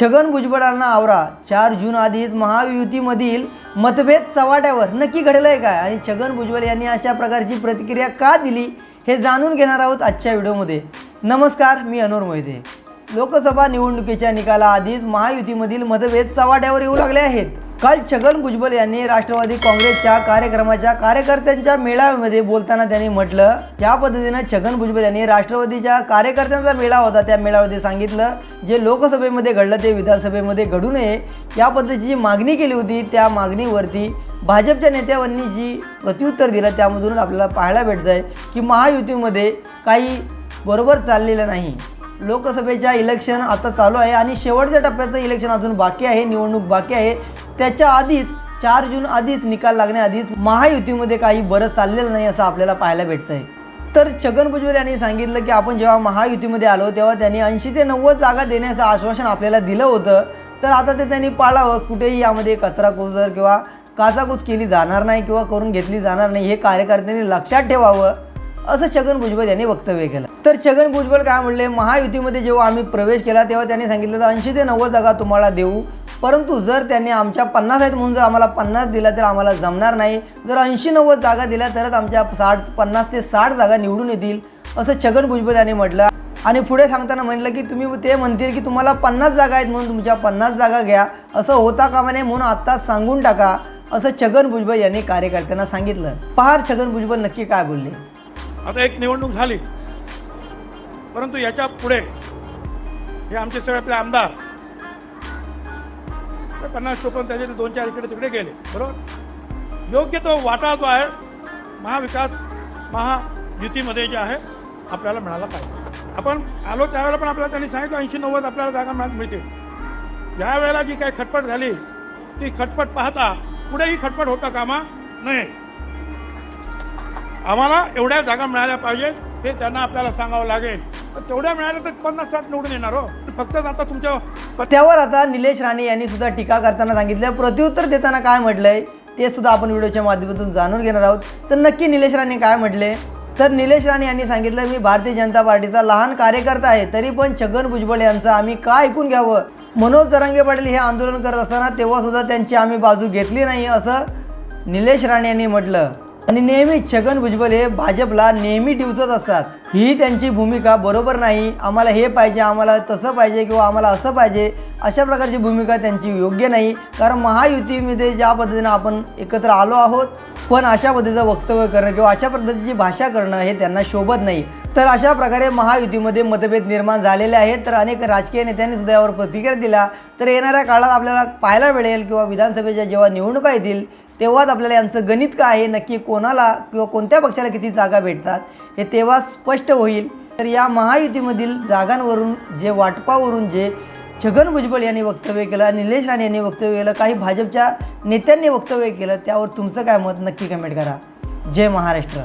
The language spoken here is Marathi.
छगन भुजबळांना आवरा. चार जून आधीच महायुतीमधील मतभेद चव्हाट्यावर नक्की घडलं आहे काय? आणि छगन भुजबळ यांनी अशा प्रकारची प्रतिक्रिया का दिली हे जाणून घेणार आहोत आजच्या व्हिडिओमध्ये. नमस्कार मी अनोर मोहिते. लोकसभा निवडणुकीच्या निकालाआधीच महायुतीमधील मतभेद चव्हाट्यावर येऊ लागले आहेत. काल छगन भुजबळ यांनी राष्ट्रवादी काँग्रेसच्या कार्यक्रमाच्या कार्यकर्त्यांच्या मेळाव्यामध्ये बोलताना त्यांनी म्हटलं ज्या पद्धतीनं छगन भुजबळ यांनी राष्ट्रवादीच्या कार्यकर्त्यांचा मेळावा होता त्या मेळाव्यामध्ये सांगितलं जे लोकसभेमध्ये घडलं ते विधानसभेमध्ये घडू नये या पद्धतीची जी मागणी केली होती त्या मागणीवरती भाजपच्या नेत्यांनी जी प्रत्युत्तर दिलं त्यामधूनच आपल्याला पाहायला भेटतं आहे की महायुतीमध्ये काही बरोबर चाललेलं नाही. लोकसभेच्या इलेक्शन आता चालू आहे आणि शेवटच्या टप्प्याचं इलेक्शन अजून बाकी आहे निवडणूक बाकी आहे त्याच्या आधीच चार जून आधीच निकाल लागण्याआधीच महायुतीमध्ये काही बरं चाललेलं नाही असं आपल्याला पाहायला भेटतं आहे तर छगन भुजबळ यांनी सांगितलं की आपण जेव्हा महायुतीमध्ये आलो तेव्हा त्यांनी ऐंशी ते नव्वद जागा देण्याचं आश्वासन आपल्याला दिलं होतं. तर आता ते त्यांनी पाळावं कुठेही यामध्ये कचरा कुजर किंवा काचाकूच केली जाणार नाही किंवा करून घेतली जाणार नाही हे कार्यकर्त्यांनी लक्षात ठेवावं असं छगन भुजबळ यांनी वक्तव्य केलं. तर छगन भुजबळ काय म्हणले महायुतीमध्ये जेव्हा आम्ही प्रवेश केला तेव्हा त्यांनी सांगितलं ऐंशी ते नव्वद जागा तुम्हाला देऊ परंतु जर त्यांनी आमच्या पन्नास आहेत म्हणून जर आम्हाला पन्नास दिला तर आम्हाला जमणार नाही. जर ऐंशी नव्वद जागा दिल्या तरच आमच्या साठ पन्नास ते साठ जागा निवडून येतील असं छगन भुजबळ यांनी म्हटलं. आणि पुढे सांगताना म्हटलं की तुम्ही ते म्हणतील की तुम्हाला पन्नास जागा आहेत म्हणून तुमच्या पन्नास जागा घ्या असं होता कामा नये म्हणून आत्ताच सांगून टाका असं छगन भुजबळ यांनी कार्यकर्त्यांना सांगितलं. पहार छगन भुजबळ नक्की काय बोलले? आता एक निवडणूक झाली. परंतु याच्यापुढे हे आमचे सगळे आपले आमदार ते पन्नास टोकन त्याचे दोन चार इकडे तिकडे गेले. बरोबर? योग्य तो वाटा जो आहे महाविकास महायुतीमध्ये जे आहे आपल्याला मिळाला पाहिजे. आपण आलो त्यावेळेला पण आपल्याला त्यांनी सांगितलं ऐंशी नव्वद आपल्याला जागा मिळते. ज्या वेळेला जी काही खटपट झाली ती खटपट पाहता पुढेही खटपट होता कामा नये. आम्हाला एवढ्या जागा मिळाल्या पाहिजेत हे त्यांना आपल्याला सांगावं लागेल. तेवढ्या मिळाल्या तर पन्नास साठ निवडून येणार. हो फक्त आता तुमच्या त्यावर आता निलेश राणे यांनी सुद्धा टीका करताना सांगितलं. प्रत्युत्तर देताना काय म्हटलंय ते सुद्धा आपण व्हिडिओच्या माध्यमातून जाणून घेणार आहोत. तर नक्की निलेश राणे काय म्हटले? तर निलेश राणे यांनी सांगितलं मी भारतीय जनता पार्टीचा लहान कार्यकर्ता आहे. तरी पण छगन भुजबळ यांचं आम्ही का ऐकून घ्यावं? मनोज जरांगे पाटील हे आंदोलन करत असताना तेव्हा सुद्धा त्यांची आम्ही बाजू घेतली नाही असं निलेश राणे यांनी म्हटलं. आणि नेहमी छगन भुजबळ हे भाजपला नेहमी डिवचत असतात. ही त्यांची भूमिका बरोबर नाही. आम्हाला हे पाहिजे आम्हाला तसं पाहिजे किंवा आम्हाला असं पाहिजे अशा प्रकारची भूमिका त्यांची योग्य नाही. कारण महायुतीमध्ये ज्या पद्धतीनं आपण एकत्र आलो आहोत पण अशा पद्धतीचं वक्तव्य करणं किंवा अशा पद्धतीची भाषा करणं हे त्यांना शोभत नाही. तर अशा प्रकारे महायुतीमध्ये मतभेद निर्माण झालेले आहेत. तर अनेक राजकीय नेत्यांनी सुद्धा यावर प्रतिक्रिया दिला. तर येणाऱ्या काळात आपल्याला पाहायला मिळेल किंवा विधानसभेच्या जेव्हा निवडणुका येतील तेव्हाच आपल्याला यांचं गणित काय आहे नक्की कोणाला किंवा कोणत्या पक्षाला किती जागा भेटतात हे तेव्हा स्पष्ट होईल. तर या महायुतीमधील जागांवरून जे वाटपावरून जे छगन भुजबळ यांनी वक्तव्य केलं निलेश राणे यांनी वक्तव्य केलं काही भाजपच्या नेत्यांनी वक्तव्य केलं त्यावर तुमचं काय मत नक्की कमेंट करा. जय महाराष्ट्र.